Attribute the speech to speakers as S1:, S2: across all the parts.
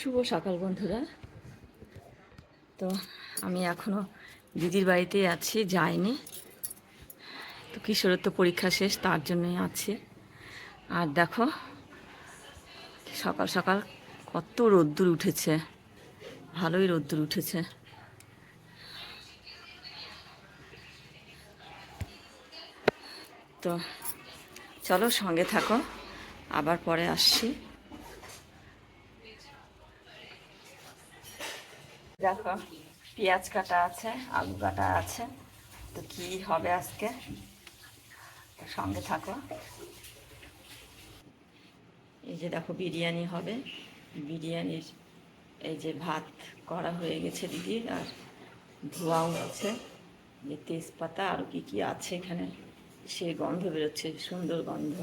S1: শুভ সকাল বন্ধুরা। তো আমি এখনও দিদির বাড়িতেই আছি, যাইনি। তো কিশোরের তো পরীক্ষা শেষ, তার জন্যই আছি। আর দেখো, সকাল সকাল কত রোদ্দুর উঠেছে। ভালোই রোদ্দুর উঠেছে। তো চলো সঙ্গে থাকো, আবার পরে আসছি। দেখো, পেঁয়াজ কাটা আছে, আলু কাটা আছে। তো কি হবে আজকে? সঙ্গে থাকো। এই যে দেখো, বিরিয়ানি হবে। বিরিয়ানির এই যে ভাত করা হয়ে গেছে দিদির আর ধোয়াও আছে। যে তেজপাতা, আর কি কি আছে এখানে? সে গন্ধ বেরোচ্ছে, সুন্দর গন্ধ।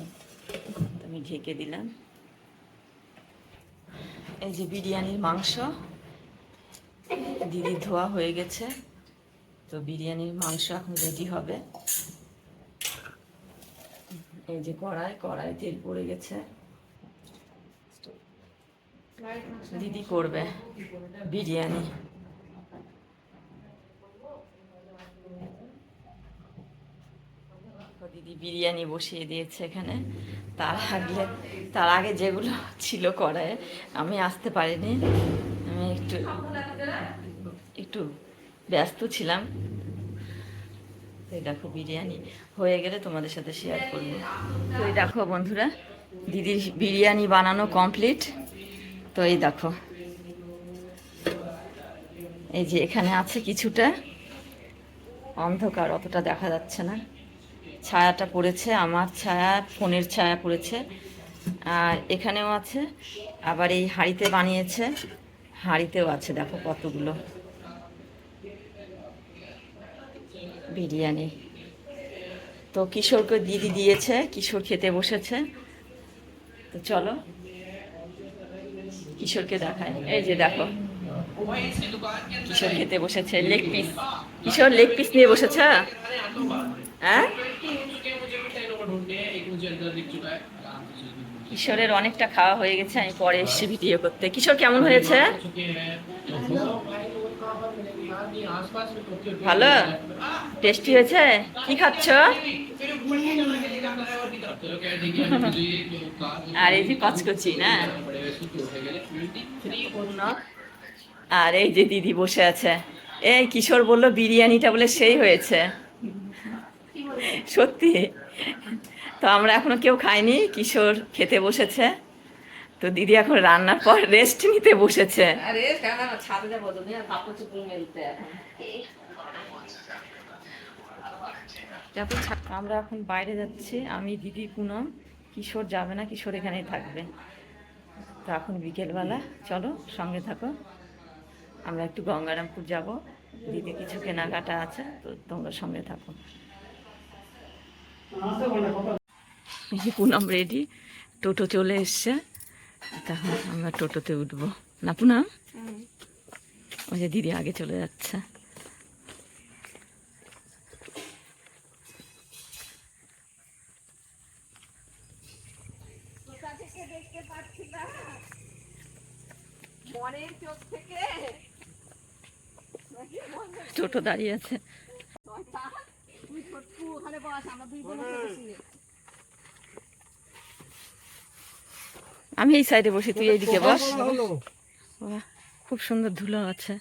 S1: আমি ঢেকে দিলাম। এই যে বিরিয়ানির মাংস। দিদি ধোয়া হয়ে গেছে, তো বিরিয়ানির মাংস এখন রেডি হবে। এই যে কড়াই কড়াই তেল পড়ে গেছে। দিদি করবে বিরিয়ানি। দিদি বিরিয়ানি বসিয়ে দিয়েছে এখানে। তার আগে তার আগে যেগুলো ছিল কড়াইয়ে, আমি আসতে পারিনি। আমি একটু একটু ব্যস্ত ছিলাম। তো দেখো বিরিয়ানি হয়ে গেলে তোমাদের সাথে শেয়ার করব। তো এই দেখো বন্ধুরা, দিদির বিরিয়ানি বানানো কমপ্লিট তো এই দেখো, এই যে এখানে আছে কিছুটা। অন্ধকার, অতটা দেখা যাচ্ছে না। ছায়াটা পড়েছে, আমার ছায়া, ফোনের ছায়া পড়েছে। আর এখানেও আছে, আবার এই হাঁড়িতে বানিয়েছে। হাঁড়িতেও আছে, দেখো কতগুলো। বিরিয়ানি। তো কিশোরকে দিদি দিয়েছে, কিশোর খেতে বসেছে। তো চলো, কিশোরকে দেখায় এই যে দেখো, কিশোর খেতে বসেছে leg piece Kishore leg piece নিয়ে বসেছে? হ্যাঁ? কিশোরের অনেকটা খাওয়া হয়ে গেছে, আমি পরে এসছি ভিডিও করতে। কিশোর কেমন হয়েছে? ভালো? টেস্টি হয়েছে? কি খাচ্ছ? আর এই যে কচকচি, না? আর এই যে দিদি বসে আছে। এই কিশোর বলল বিরিয়ানিটা বলে সেই হয়েছে। সত্যি? তো আমরা এখনও কেউ খাইনি, কিশোর খেতে বসেছে। তো দিদি এখন রান্নার পর রেস্ট নিতে বসেছে। তারপর আমরা এখন বাইরে যাচ্ছি আমি দিদি পুনম কিশোর যাবে না কিশোর এখানেই থাকবে। তো এখন বিকেলবেলা চলো সঙ্গে থাকো। আমরা একটু গঙ্গারামপুর যাব দিদি কিছু কেনাকাটা আছে তো তোমরা সঙ্গে থাকো। পুনম রেডি টোটো চলে এসছে। তখন আমরা টোটোতে না? ওই যে দিদি আগে চলে যাচ্ছে। টোটো দাঁড়িয়ে আছে। আমি এই সাইডে বসি তুই এইদিকে বস। বাহ, খুব সুন্দর ধুলো আছে।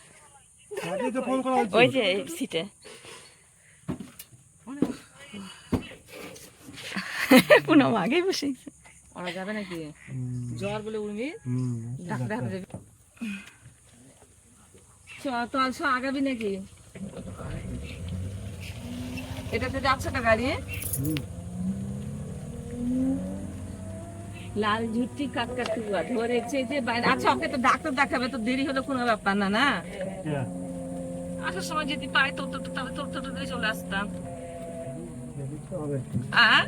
S1: ওই যে সিটে পুনম আগেই বসে
S2: ওরা যাবে নাকি? জ্বর বলে উর্মি? ডাক্তার হাতে যাবে চ তো আজ আগাবি নাকি? এটাতে যাচ্ছে না গাড়ি? লাল ঝুটি কাটকাটুয়া ধরেছে যে বাইরে আচ্ছা ওকে তো ডাক্তার দেখাবে তো দেরি হলে কোনো ব্যাপার না না? আসার সময় যদি পাই তোর তো তাহলে তোর তো দিয়ে চলে আসতাম। আহ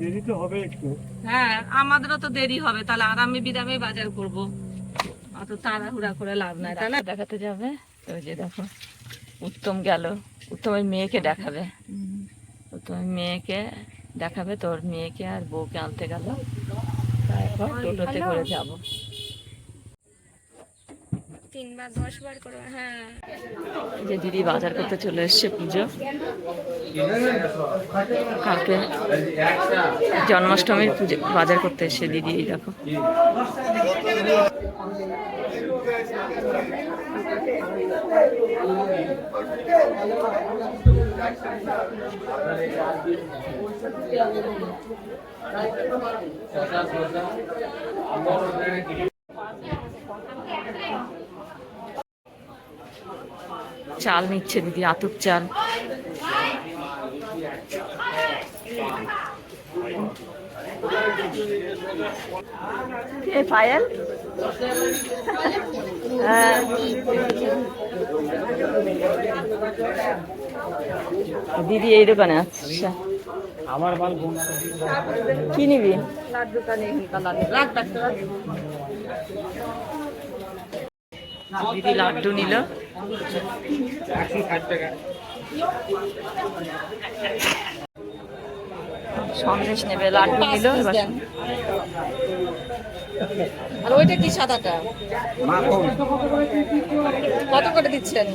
S3: দেরি তো হবে একটু।
S2: হ্যাঁ আমাদেরও তো দেরি হবে তাহলে আরামে বিরামে বাজার করব। অত তাড়াহুড়া করে লাভ নাই তাই না?
S1: দেখাতে যাবে? ওই যে দেখো উত্তম গেল। উত্তমের মেয়েকে দেখাবে। উত্তমের মেয়েকে দেখাবে তোর মেয়েকে আর বউকে আনতে গেল। টোটোতে করে যাব।
S3: তিনবার করে হ্যাঁ।
S1: যে দিদি বাজার করতে চলে এসছে পুজো। কালকে জন্মাষ্টমীর পুজো বাজার করতে এসছে দিদি এই দেখো। চাল নিচ্ছে দিদি আতুর চাল পায়েল। দিদি এই দোকানে আচ্ছা
S4: আমার মাল
S1: কি নিবি?
S2: লাড্ডু কানে রাখ ডাক্তার রাখ।
S1: দিদি লাড্ডু নিল। সন্দেশ নেবে লাড্ডু নিল এবার
S2: আর ওইটা কি সাদাটা? কত করে দিচ্ছেন?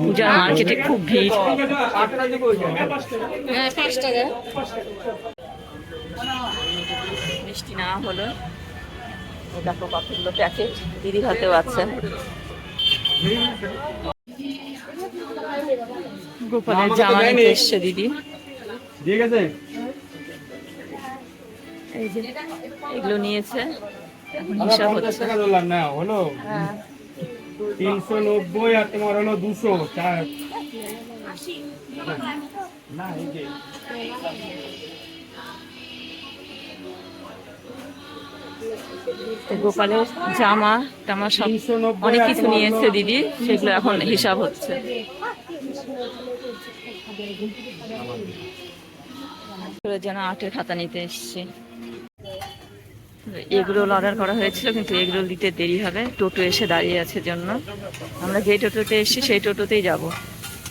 S1: পূজার মার্কেটে খুব ভিড়।
S2: হ্যাঁ পাঁচ টাকা।
S1: মিষ্টি না হলো দেখো কতগুলো প্যাকেট দিদির হাতেও আছে। গোপালের জামা নিতে এসছে দিদি।
S4: দিয়ে গেছে?
S1: এই যে। এগুলো নিয়েছে। এখন হিসাব হচ্ছে।
S4: টাকা ধরলাম না হলো? তিনশো নব্বই আর তোমার হলো দুশো চার। না এই যে।
S1: গোপালের জামা টামা সব অনেক কিছু নিয়েছে দিদি সেগুলো এখন হিসাব হচ্ছে। যেন আটের খাতা নিতে এসছে। এগুলো অর্ডার করা হয়েছিল, কিন্তু এগুলো দিতে দেরি হবে। টোটো এসে দাঁড়িয়ে আছে জন্য। আমরা যে টোটোতে এসেছি, সেই টোটোতেই যাব।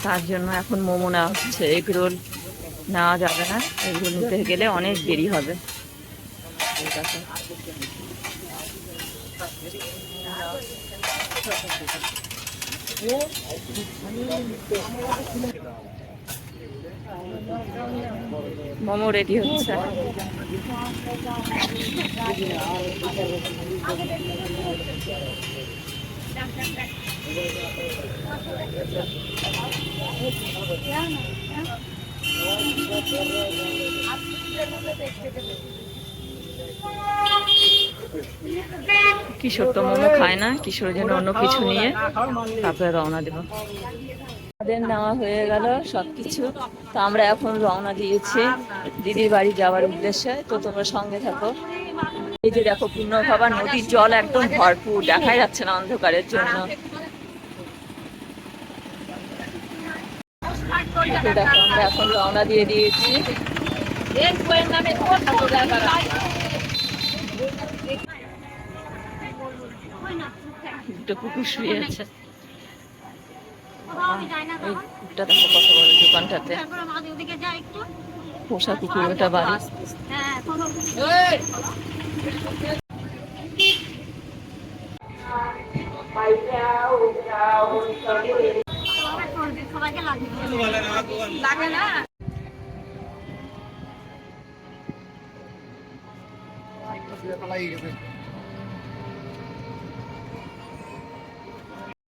S1: তার জন্য এখন মোমো নেওয়া হচ্ছে। এগরোল নেওয়া যাবে না। এগুলো নিতে গেলে অনেক দেরি হবে। এই দেখো। মোমো রেডি হচ্ছে। কিশোর তো মোমো খায় না কিশোরের জন্য অন্য কিছু নিয়ে তারপরে রওনা দেবো। নেওয়া হয়ে গেল তো আমরা এখন রওনা দিয়েছি দিদির বাড়ি যাওয়ার উদ্দেশ্যে। তো তোমরা সঙ্গে থাকো। এই যে দেখো নদীর জল একদম ভরপুর যাচ্ছে না অন্ধকারের জন্য। দেখো, আমরা এখন রওনা দিয়ে দিয়েছি। কুকুর শুয়ে আছে। এই কুকুরটা দেখো কত বড় দোকানটাতে। পোষা কুকুর ওটা বাড়ি।
S2: লাগে না? লাগে না